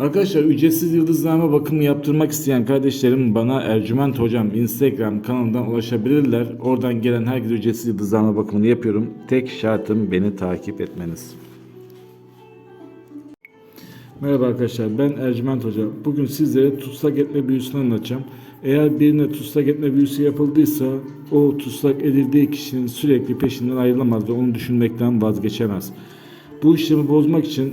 Arkadaşlar ücretsiz yıldızlama bakımı yaptırmak isteyen kardeşlerim bana Ercüment Hocam Instagram kanalından ulaşabilirler. Oradan gelen herkese ücretsiz yıldızlama bakımını yapıyorum. Tek şartım beni takip etmeniz. Merhaba arkadaşlar ben Ercüment Hoca. Bugün sizlere tutsak etme büyüsünü anlatacağım. Eğer birine tutsak etme büyüsü yapıldıysa o tutsak edildiği kişinin sürekli peşinden ayrılamaz ve onu düşünmekten vazgeçemez. Bu işlemi bozmak için